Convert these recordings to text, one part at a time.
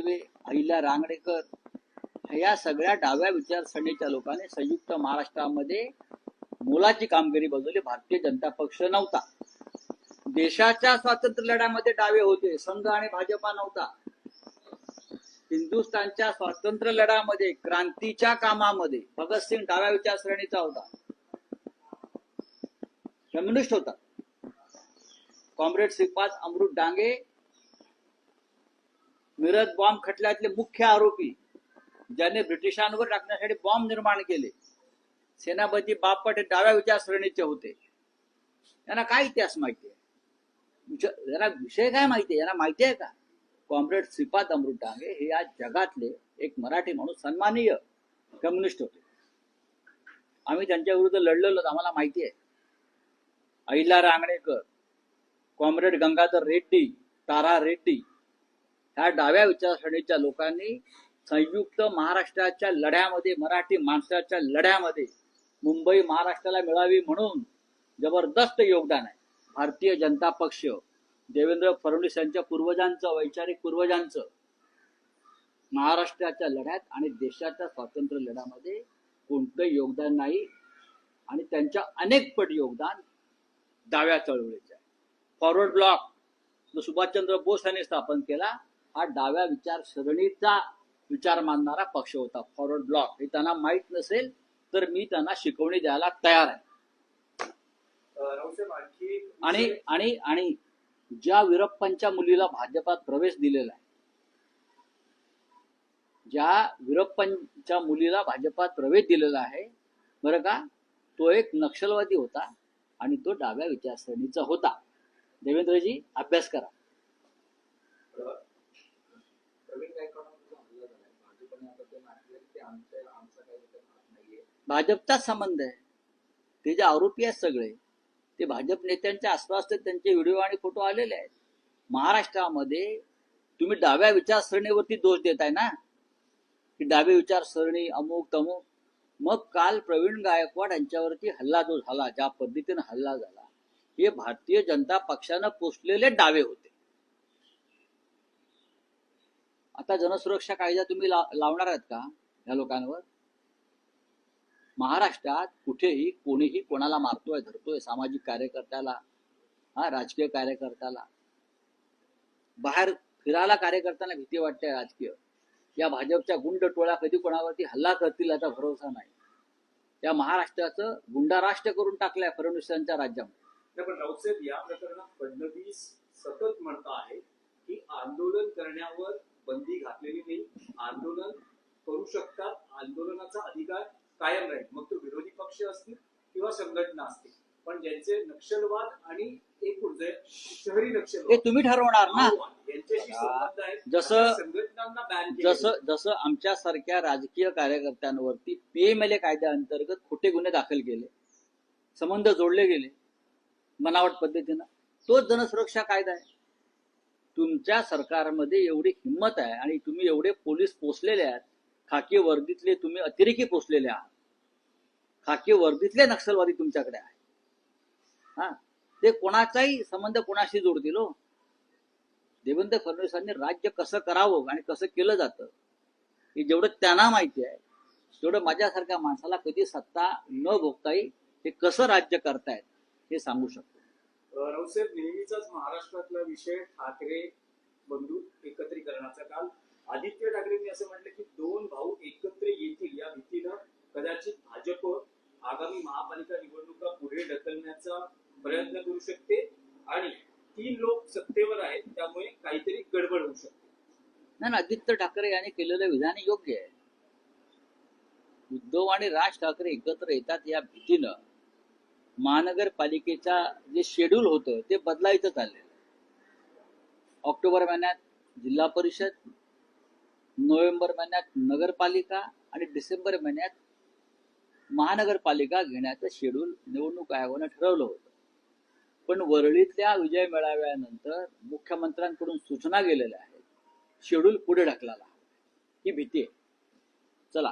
कर्वे अहिल्या रांगणेकर ह्या सगळ्या डाव्या विचारसरणीच्या लोकांनी संयुक्त महाराष्ट्रामध्ये मोलाची कामगिरी बजावली. भारतीय जनता पक्ष नव्हता. देशाच्या स्वातंत्र्य लढ्यामध्ये डावे होते. संघ आणि भाजपा नव्हता. हिंदुस्थानच्या स्वातंत्र्य लढ्यामध्ये क्रांतीच्या कामामध्ये भगतसिंग डाव्या विचारसरणीचा होता. कम्युनिस्ट होता. कॉम्रेड श्रीपाद अमृत डांगे मिरज बॉम्ब खटल्यातले मुख्य आरोपी ज्याने ब्रिटिशांवर टाकण्यासाठी बॉम्ब निर्माण केले. सेनापती बापट हे डाव्या विचारसरणीचे होते. यांना काय इतिहास माहिती आहे? यांना विषय काय माहिती आहे? यांना माहिती आहे का? कॉम्रेड श्रीपाद अमृत डांगे हे या जगातले एक मराठी माणूस सन्माननीय कम्युनिस्ट होते. आम्ही त्यांच्या विरुद्ध लढलेलो आम्हाला माहिती आहे. अहिला रांगणेकर कॉम्रेड गंगाधर रेड्डी तारा रेड्डी ह्या डाव्या विचारसरणीच्या लोकांनी संयुक्त महाराष्ट्राच्या लढ्यामध्ये मराठी माणसाच्या लढ्यामध्ये मुंबई महाराष्ट्राला मिळावी म्हणून जबरदस्त योगदान आहे. भारतीय जनता पक्ष देवेंद्र फडणवीस यांच्या पूर्वजांचं वैचारिक पूर्वजांचं महाराष्ट्राच्या लढ्यात आणि देशाच्या स्वातंत्र्य लढ्यामध्ये कोणतं योगदान नाही आणि त्यांच्या अनेक पट योगदान डाव्या चळवळीचं आहे. फॉरवर्ड ब्लॉक जो सुभाषचंद्र बोस यांनी स्थापन केला. हा डाव्या विचारसरणीचा विचार मानणारा पक्ष होता फॉरवर्ड ब्लॉक हे त्यांना माहीत नसेल तर मी त्यांना शिकवणी द्यायला तयार आहे. आणि आणि आणि ज्या वीरप्पांच्या मुलीला भाजपात प्रवेश दिलेला आहे ज्या वीरप्पांच्या मुलीला भाजपात प्रवेश दिलेला आहे बरं का तो एक नक्षलवादी होता आणि तो डाव्या विचारसरणीचा होता. देवेंद्रजी अभ्यास करा प्र- प्रवीण गायकवाडांचा हल्ला झालाय भाजपने आता ते म्हटलं की ते आमच्या आमचा काही त्याच्यात हात नाहीये भाजपचा संबंध आहे. ते जे आरोपी आहेत सगळे ते भाजप नेत्यांच्या आसपास त्यांचे व्हिडिओ आणि फोटो आलेले आहेत. महाराष्ट्रामध्ये तुम्ही डाव्या विचारसरणीवरती दोष देताय ना? की डावी विचारसरणी अमुक तमुक. मग काल प्रवीण गायकवाड यांच्यावरती हल्ला जो झाला ज्या पद्धतीने हल्ला झाला हे भारतीय जनता पक्षानं पोचलेले डावे होते. आता जनसुरक्षा कायदा तुम्ही ला- लावणार आहात का? या लोकांवर. महाराष्ट्रात कुठेही कोणीही कोणाला मारतोय धरतोय सामाजिक कार्यकर्त्याला हा राजकीय कार्यकर्त्याला. बाहेर फिरायला कार्यकर्त्यांना भीती वाटते राजकीय. या भाजपच्या गुंड टोळ्या कधी कोणावरती हल्ला करतील याचा भरोसा नाही. या महाराष्ट्राचं गुंडाराष्ट्र करून टाकलंय फडणवीसांच्या राज्यामध्ये. पण रावसाहेब या प्रकरणात फडणवीस सतत म्हणत आहे की आंदोलन करण्यावर बंदी घातलेली नाही. आंदोलन करू शकतात. आंदोलनाचा अधिकार कायम राहील. मग तो विरोधी पक्ष असतील किंवा संघटना असतील. पण ज्यांचे नक्षलवाद आणि एकूण जे शहरी हे नक्षलवाद तुम्ही ठरवणार ना? माओवाद यांच्याशी जसं- संघटनांना बॅन केलं. जसं जसं आमच्यासारख्या राजकीय कार्यकर्त्यांवरती पीएमएलए कायद्याअंतर्गत खोटे गुन्हे दाखल केले संबंध जोडले गेले बनावट पद्धतीनं तोच जनसुरक्षा कायदा आहे. तुमच्या सरकारमध्ये एवढी हिंमत आहे आणि तुम्ही एवढे पोलीस पोचलेले आहात खाकी वर्दीतले तुम्ही अतिरेकी पोचलेले आहात. खाकी वर्दीतले नक्षलवादी तुमच्याकडे आहेत. हा? ते कोणाचाही संबंध कोणाशी जोडतील हो? देवेंद्र फडणवीसांनी राज्य कसं करावं आणि कसं केलं जातं हे जेवढं त्यांना माहिती आहे तेवढं माझ्यासारख्या माणसाला कधी सत्ता न भोगता येईल हे कसं राज्य करतायत हे सांगू शकतो. अ, रावसाहेब नेहमीचाच महाराष्ट्रातला विषय ठाकरे बंधू एकत्रीकरणाचा काल. आदित्य ठाकरेंनी असं म्हटलं की दोन भाऊ एकत्र येतील या भीतीनं कदाचित भाजप आगामी महापालिका निवडणुका पुढे ढकलण्याचा प्रयत्न करू शकते आणि तीन लोक सत्तेवर आहेत त्यामुळे काहीतरी गडबड होऊ शकते नाही ना, आदित्य ठाकरे यांनी केलेलं विधान योग्य आहे. उद्धव आणि राज ठाकरे एकत्र येतात या भीतीनं. महानगरपालिकेचा जे शेड्यूल होतं ते बदलायचं चाललेलं ऑक्टोबर महिन्यात जिल्हा परिषद नोव्हेंबर महिन्यात नगरपालिका आणि डिसेंबर महिन्यात महानगरपालिका घेण्याचं शेड्यूल निवडणूक आयोगानं ठरवलं होतं. पण वरळीतल्या विजय मेळाव्यानंतर मुख्यमंत्र्यांकडून सूचना गेलेल्या आहेत. शेड्यूल पुढे ढकलायला हवं. ही भीती आहे. चला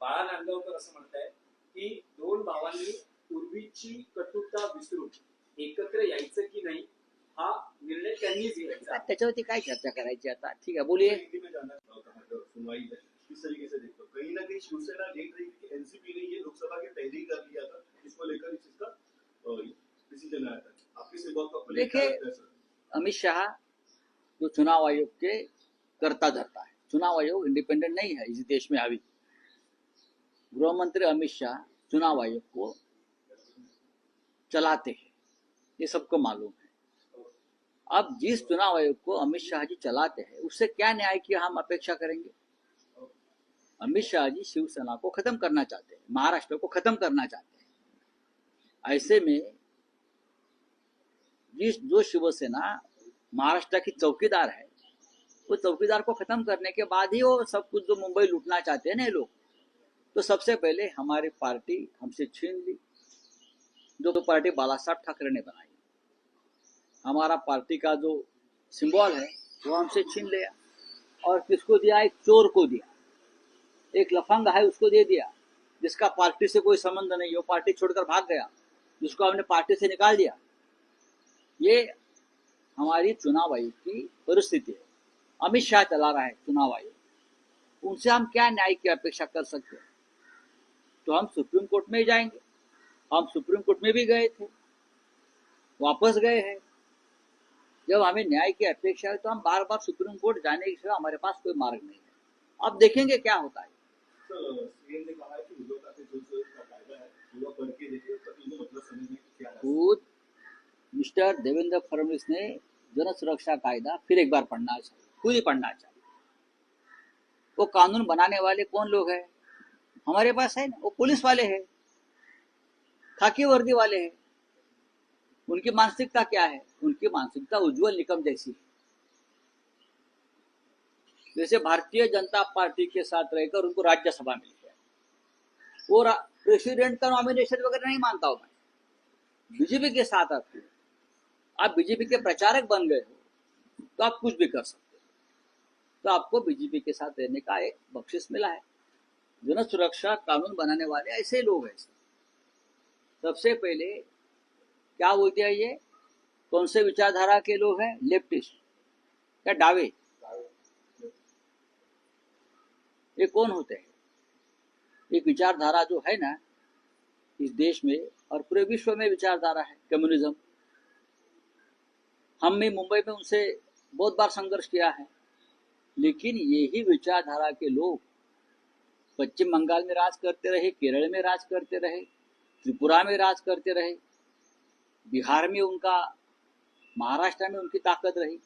बाळा नांदगावकर असं म्हणतायत की दोन भावांनी पूर्वीची कटुता विसरून एकत्र यायचं की नाही हा निर्णय त्यांनीच घ्यायचा. त्याच्यावरती काय चर्चा करायची आता? ठीक आहे बोलिये. हूं है हो कहीं ना कहीं शिवसेना देख रही कि एनसीपी ने ये लोकसभा के पहले ही कर लिया था इसको लेकर इस चीज का डिसीजन आया था आपके बात को देखिए, है अमित शाह चुनाव आयोग के करता धरता है। चुनाव आयोग इंडिपेंडेंट नहीं है, इस देश में अभी। गृह मंत्री अमित शाह चुनाव आयोग को चलाते हैं, ये सबको मालूम है। अब जिस चुनाव आयोग को अमित शाह जी चलाते हैं, उससे क्या न्याय की हम अपेक्षा करेंगे? अमित शाह जी शिवसेना को खत्म करना चाहते हैं, महाराष्ट्र को खत्म करना चाहते हैं। ऐसे में जिस, जो शिवसेना महाराष्ट्र की चौकीदार है। वो चौकीदार को खत्म करने के बाद ही वो सब कुछ जो मुंबई लूटना चाहते हैं ना लोग तो सबसे पहले हमारी पार्टी हमसे छीन ली। जो तो पार्टी बाला साहब ठाकरे ने बनाई। हमारा पार्टी का जो सिंबल है, वो हमसे छीन लिया और किसको दिया? एक चोर को दिया। एक लफंग है, उसको दे दिया, जिसका पार्टी से कोई संबंध नहीं। वो पार्टी छोड़कर भाग गया, जिसको हमने पार्टी से निकाल दिया। ये हमारी चुनाव आयोग की परिस्थिति है। अमित शाह चला रहा है चुनाव आयोग उनसे हम क्या न्याय की अपेक्षा कर सकते हैं? तो हम सुप्रीम कोर्ट में जाएँगे। हम सुप्रीम कोर्ट में भी गए थे। वापस गए हैं। जब हमें न्याय की अपेक्षा है तो हम बार बार सुप्रीम कोर्ट जाने के सिवा हमारे पास कोई मार्ग नहीं है। अब देखेंगे क्या होता है। मतलब है? खुद मिस्टर देवेंद्र फडणवीस ने जन सुरक्षा कायदा फिर एक बार पढ़ना चाहिए खुद ही पढ़ना चाहिए वो कानून बनाने वाले कौन लोग हैं? हमारे पास है ना, वो पुलिस वाले हैं, खाकी वर्दी वाले हैं। उनकी मानसिकता क्या है? उनकी मानसिकता उज्जवल निकम जैसी है। जैसे भारतीय जनता पार्टी के साथ रहकर उनको राज्यसभा मिल गया वो प्रेसिडेंट का नॉमिनेशन वगैरह नहीं मानता हूँ मैं। बीजेपी के साथ आप आप बीजेपी के प्रचारक बन गए हो तो आप कुछ भी कर सकते हो। तो आपको बीजेपी के साथ रहने का एक बख्शिश मिला है। जन सुरक्षा कानून बनाने वाले, ऐसे लोग हैं सबसे पहले क्या बोलते हैं ये? कौन से विचारधारा के लोग हैं? लेफ्टिस्ट। क्या डावे ये कौन होते हैं? एक विचारधारा जो है ना, इस देश में और पूरे विश्व में विचारधारा है, कम्युनिज्म। हमने मुंबई में उनसे बहुत बार संघर्ष किया है। लेकिन यही विचारधारा के लोग पश्चिम बंगाल में राज करते रहे, केरल में राज करते रहे, त्रिपुरा में राज करते रहे, बिहार में उनका, महाराष्ट्र में उनकी ताकत रही।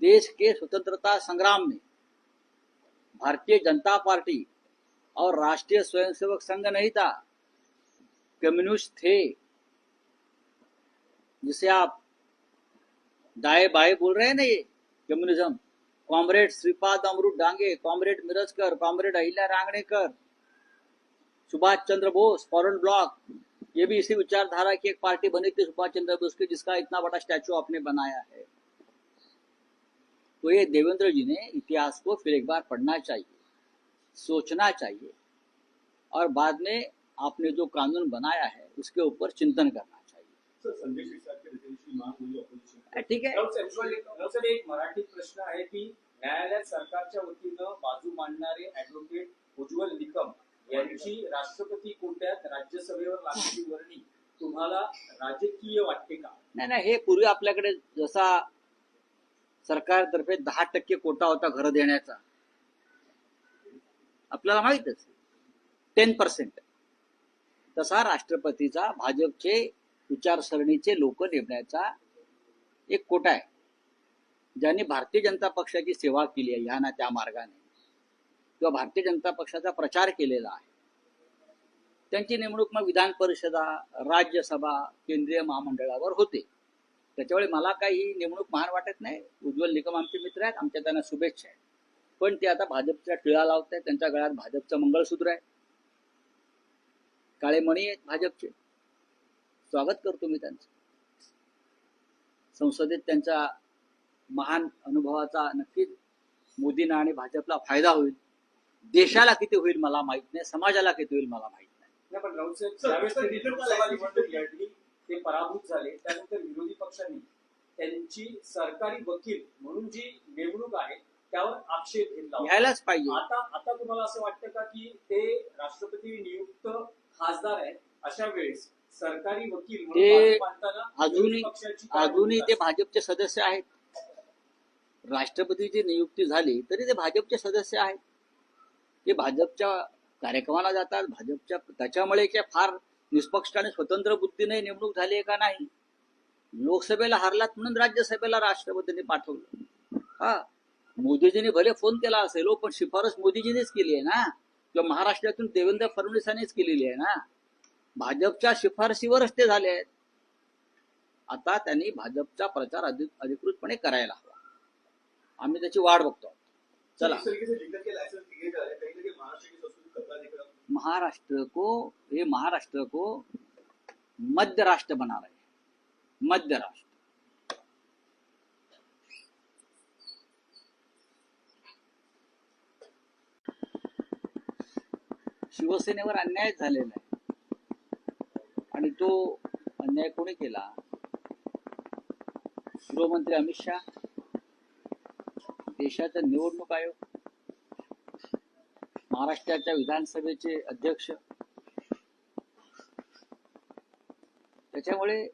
देश के स्वतंत्रता संग्राम में भारतीय जनता पार्टी और राष्ट्रीय स्वयंसेवक संघ नहीं था, कम्युनिस्ट थे, जिसे आप दाए बाएँ बोल रहे हैं ना ये communism comrade Shripad Amrit Dange, comrade Mirajkar, comrade Ahilya Rangnekar, Subhash Chandra Bose, Forward Bloc. ये भी इसी विचारधारा की एक पार्टी बनी थी सुभाष चंद्र बोस की, जिसका इतना बड़ा स्टैचू आपने बनाया है। तो ये देवेंद्र जी ने इतिहास को फिर एक बार पढ़ना चाहिए, सोचना चाहिए, और बाद में आपने जो कानून बनाया है, उसके ऊपर चिंतन करना ठीक है राऊत एक मराठी प्रश्न आहे की न्यायालयात सरकारच्या वतीनं बाजू मांडणारे ऍडव्होकेट उज्ज्वल निकम यांची राष्ट्रपती कोट्यात राज्यसभेवर लागलेली वर्णी तुम्हाला राजकीय वाटते का? नाही नाही हे पूर्वी आपल्याकडे जसा सरकारतर्फे दहा टक्के कोटा होता घर देण्याचा. आपल्याला माहितच टेन पर्सेंट तसा राष्ट्रपतीचा भाजपचे विचारसरणीचे लोक नेमण्याचा एक कोटा आहे. ज्यांनी भारतीय जनता पक्षाची सेवा केली आहे ह्या ना त्या मार्गाने. किंवा भारतीय जनता पक्षाचा प्रचार केलेला आहे. त्यांची नेमणूक मग विधान परिषदा राज्यसभा केंद्रीय महामंडळावर होते. त्याच्यामुळे मला काही ही नेमणूक महान वाटत नाही. उज्ज्वल निकम आमचे मित्र आहेत आमच्या त्यांना शुभेच्छा आहेत. पण ते आता भाजपच्या टिळा लावत आहेत त्यांच्या गळ्यात भाजपचं मंगळसूत्र आहे. काळे मणी आहेत भाजपचे. स्वागत करतो मी त्यांचं. संसदेत त्यांच्या महान अनुभवाचा नक्कीच मोदींना आणि भाजपला फायदा होईल. देशाला किती होईल मला माहीत नाही समाजाला किती होईल मला माहीत नाही. पण राऊत साहेब निवडणूक लढली ते पराभूत झाले. त्यानंतर विरोधी पक्षांनी त्यांची सरकारी वकील म्हणून जी नेमणूक आहे त्यावर आक्षेप घेतला. घ्यायलाच पाहिजे. आता आता तुम्हाला असं वाटतं का की ते राष्ट्रपती नियुक्त खासदार आहेत अशा वेळेस सरकारी वकील ते अजूनही अजूनही ते भाजपचे सदस्य आहेत. राष्ट्रपतीची नियुक्ती झाली तरी ते भाजपचे सदस्य आहेत. ते भाजपच्या कार्यक्रमाला जातात. भाजपच्या त्याच्यामुळे काय फार निष्पक्ष आणि स्वतंत्र बुद्धीने नेमणूक झाली आहे का नाही? लोकसभेला हारलात म्हणून राज्यसभेला राष्ट्रपतींनी पाठवलं. हा मोदीजींनी भले फोन केला असेल हो, पण शिफारस मोदीजींनीच केली आहे ना? किंवा महाराष्ट्रातून देवेंद्र फडणवीसांनीच केलेली आहे ना? भाजपच्या शिफारशीवरच ते झाले आहेत. आता त्यांनी भाजपचा प्रचार अधिक अधिकृतपणे करायला हवा. आम्ही त्याची वाट बघतो. चला. महाराष्ट्र की है महाराष्ट्र को ये महाराष्ट्र को मध्य राष्ट्र बना रहे हैं. मध्य राष्ट्र. शिवसेनेवर अन्याय झालेला आहे. आणि तो अन्याय कोणी केला? गृहमंत्री अमित शहा? देशाचा निवडणूक आयोग? महाराष्ट्राच्या विधानसभेचे अध्यक्ष? त्याच्यामुळे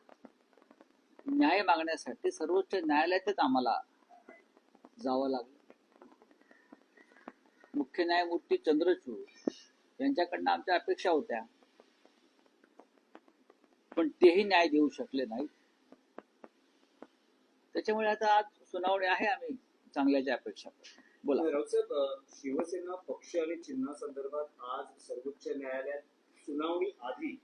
न्याय मागण्यासाठी सर्वोच्च न्यायालयातच आम्हाला जावं लागलं. मुख्य न्यायमूर्ती चंद्रचूड यांच्याकडनं आमच्या अपेक्षा होत्या. पण तेही न्याय देऊ शकले नाही त्याच्यामुळे आता आज सुनावणी आहे आम्ही चांगल्याच्या अपेक्षा. बोला. शिवसेना पक्ष आणि चिन्हासंदर्भात आज सर्वोच्च न्यायालयात सुनावणी आधी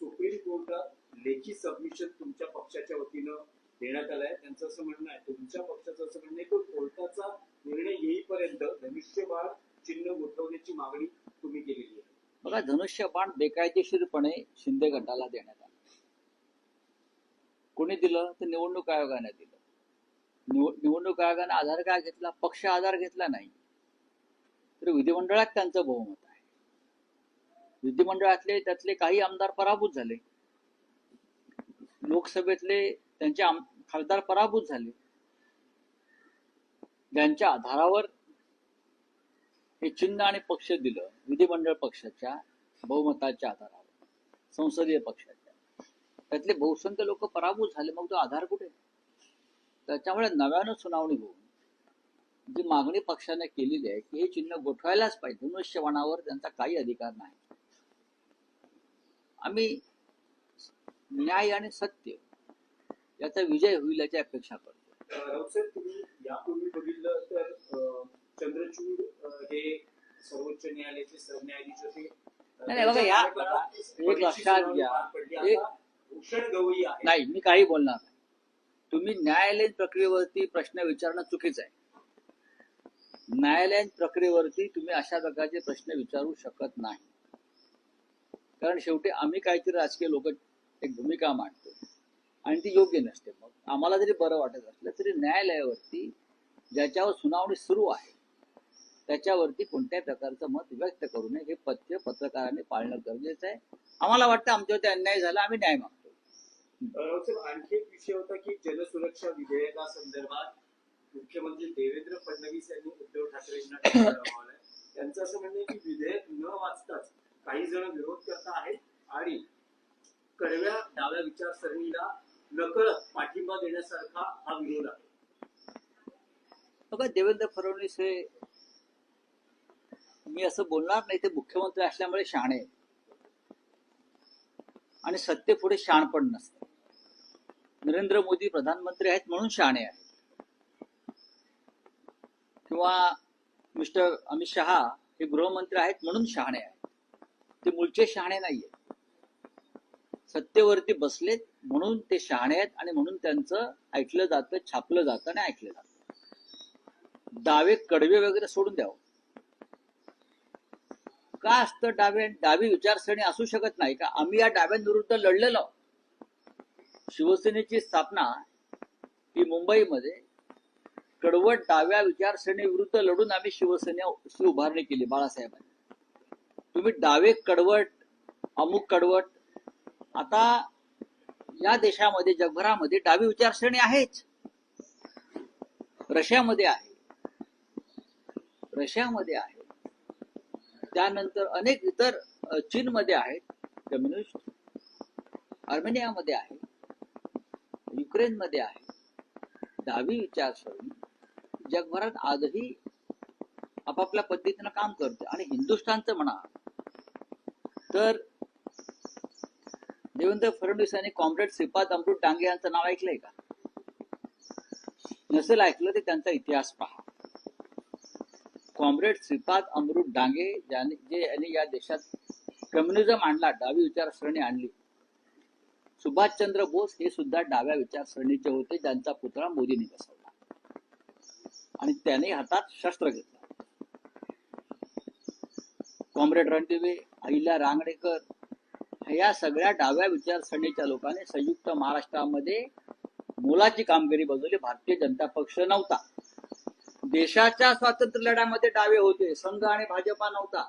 सुप्रीम कोर्टात लेखी सबमिशन तुमच्या पक्षाच्या वतीनं देण्यात आलंय. त्यांचं असं म्हणणं आहे तुमच्या पक्षाचं असं म्हणणं आहे की कोर्टाचा निर्णय येईपर्यंत धनुष्यबाण चिन्ह गोठवण्याची मागणी तुम्ही केलेली आहे. बघा धनुष्यबाण बेकायदेशीरपणे शिंदे गटाला देण्यात आलं. कोणी दिलं तर निवडणूक आयोगाने दिलं. निव- निवडणूक आयोगाने आधार काय घेतला? पक्ष आधार घेतला नाही. तर विधिमंडळात त्यांचं बहुमत आहे. विधिमंडळातले त्यातले काही आमदार पराभूत झाले. लोकसभेतले त्यांचे आम- खासदार पराभूत झाले. ज्यांच्या आधारावर हे चिन्ह आणि पक्ष दिलं विधिमंडळ पक्षाच्या बहुमताच्या आधारावर संसदीय पक्षाच्या. त्यातले बहुसंख्य लोक पराभूत झाले. मग तो आधार कुठे? त्याच्यामुळे नव्यानं सुनावणी होऊन जी मागणी पक्षाने केलेली आहे की हे चिन्ह गोठवायलाच पाहिजे. धनुष्यबाणावर त्यांचा काही अधिकार नाही. आम्ही न्याय आणि सत्य याचा विजय होईल याची अपेक्षा करतो. तुम्ही यापूर्वी बघितलं तर चंद्रचूड हे सर्वोच्च न्यायालयाचे सरन्यायाधीश होते. नाही, बघा, या- एक लक्षात घ्या. भूषण गवई आहे. नाही मी काही बोलणार नाही. तुम्ही न्यायालयीन प्रक्रियेवरती प्रश्न विचारणं चुकीचं आहे. न्यायालयीन प्रक्रियेवरती तुम्ही अशा प्रकारचे प्रश्न विचारू शकत नाही. कारण शेवटी आम्ही काहीतरी राजकीय लोक एक भूमिका मांडतो. आणि ती योग्य नसते. मग आम्हाला जरी बरं वाटत असलं तरी न्यायालयावरती ज्याच्यावर सुनावणी सुरू आहे त्याच्यावरती कोणत्याही प्रकारचं मत व्यक्त करू नये. हे पथ्य पत्रकारांनी पाळणं गरजेचं आहे. आम्हाला वाटतं आमच्यावरती अन्याय झाला आम्ही न्याय मागतो. आणखी एक विषय होता की जनसुरक्षा विधेयकासंदर्भात मुख्यमंत्री देवेंद्र फडणवीस यांनी उद्धव ठाकरेंना त्यांचं असं म्हणणं की विधेयक न वाचताच काही जण विरोध करत आहेत आणि कडव्या डाव्या विचारसरणीला नकळत पाठिंबा देण्यासारखा हा विरोध आहे. बघा देवेंद्र फडणवीस हे मी असं बोलणार नाही ते मुख्यमंत्री असल्यामुळे शहाणे आणि सत्ते पुढे शाण पण नसतं नरेंद्र मोदी प्रधानमंत्री आहेत म्हणून शहाणे आहेत. किंवा मिस्टर अमित शहा हे गृहमंत्री आहेत म्हणून शहाणे आहेत. ते मूळचे शहाणे नाहीये सत्तेवरती बसलेत म्हणून ते शहाणे आहेत आणि म्हणून त्यांचं ऐकलं जातं छापलं जातं आणि ऐकलं जातं. दावे कडवे वगैरे सोडून द्यावं. का असतं डावे? डावी विचारसरणी असू शकत नाही. का आम्ही या डाव्यांविरुद्ध लढलेलो शिवसेनेची स्थापना ही मुंबईमध्ये कडवट डाव्या विचारसरणी विरुद्ध लढून आम्ही शिवसेनेची उभारणी केली बाळासाहेबांनी. तुम्ही डावे कडवट अमुक कडवट आता या देशामध्ये जगभरामध्ये डावी विचारसरणी आहेच. रशियामध्ये आहे. रशियामध्ये आहे. त्यानंतर अनेक इतर चीनमध्ये आहेत. कम्युनिस्ट आर्मेनियामध्ये आहे. युक्रेनमध्ये आहे. डावी विचारसरणी जगभरात आजही आपापल्या पद्धतीनं काम करते आणि हिंदुस्थानचं म्हणा. तर देवेंद्र फडणवीस यांनी कॉम्रेड श्रीपाद अमृत डांगे यांचं नाव ऐकलंय का? नसेल ऐकलं ते त्यांचा इतिहास पहा. कॉम्रेड श्रीपाद अमृत डांगे ज्याने जे यांनी या देशात कम्युनिझम आणला डावी विचारसरणी आणली. सुभाषचंद्र बोस हे सुद्धा डाव्या विचारसरणीचे होते. ज्यांचा पुतळा मोदींनी बसवला. आणि त्याने हातात शस्त्र घेतलं. कॉम्रेड रणदिवे अहिल्या रांगणेकर या सगळ्या डाव्या विचारसरणीच्या लोकांनी संयुक्त महाराष्ट्रामध्ये मोलाची कामगिरी बजवली. भारतीय जनता पक्ष नव्हता. देशाच्या स्वातंत्र्य लढ्यामध्ये डावे होते. संघ आणि भाजपा नव्हता.